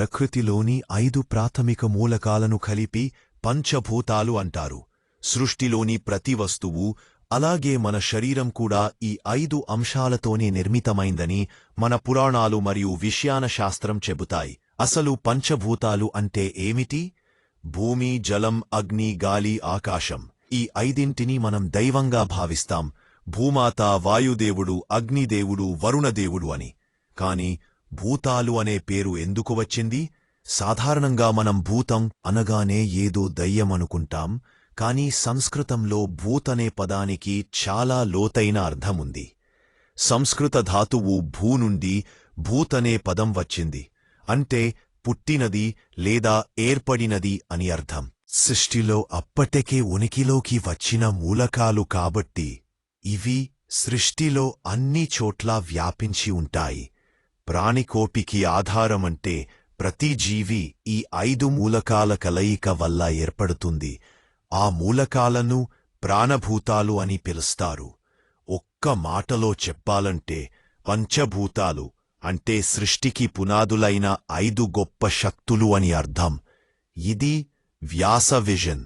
ప్రకృతిలోని ఐదు ప్రాథమిక మూలకాలను కలిపి పంచభూతాలు అంటారు. సృష్టిలోని ప్రతి వస్తువు అలాగే మన శరీరం కూడా ఈ ఐదు అంశాలతోనే నిర్మితమైందని మన పురాణాలు మరియు విషయాన శాస్త్రం చెబుతాయి. అసలు పంచభూతాలు అంటే ఏమిటి? భూమి జలం అగ్ని గాలి ఆకాశం. ఈ ఐదింటిని మనం దైవంగా భావిస్తాం. భూమాత వాయుదేవుడు అగ్నిదేవుడు వరుణదేవుడు అని. కాని భూతాలు అనే పేరు ఎందుకు వచ్చింది? సాధారణంగా మనం భూతం అనగానే ఏదో దయ్యమనుకుంటాం కానీ కాని సంస్కృతంలో భూతనే పదానికి చాలా లోతైన అర్థముంది. సంస్కృత ధాతువు భూ నుండి భూతనే పదం వచ్చింది. అంటే పుట్టినది లేదా ఏర్పడినది అని అర్థం. సృష్టిలో అప్పటికే ఉనికిలోకి వచ్చిన మూలకాలు కాబట్టి ఇవి సృష్టిలో అన్ని చోట్లా వ్యాపించి ఉంటాయి. ప్రాణికోపికి ఆధారమంటే ప్రతి జీవి ఈ ఐదు మూలకాల కలయిక వల్ల ఏర్పడుతుంది. ఆ మూలకాలను ప్రాణభూతాలు అని పిలుస్తారు. ఒక్క మాటలో చెప్పాలంటే పంచభూతాలు అంటే సృష్టికి పునాదులైన ఐదు గొప్ప శక్తులు అని అర్థం. ఇది వ్యాస విజన్.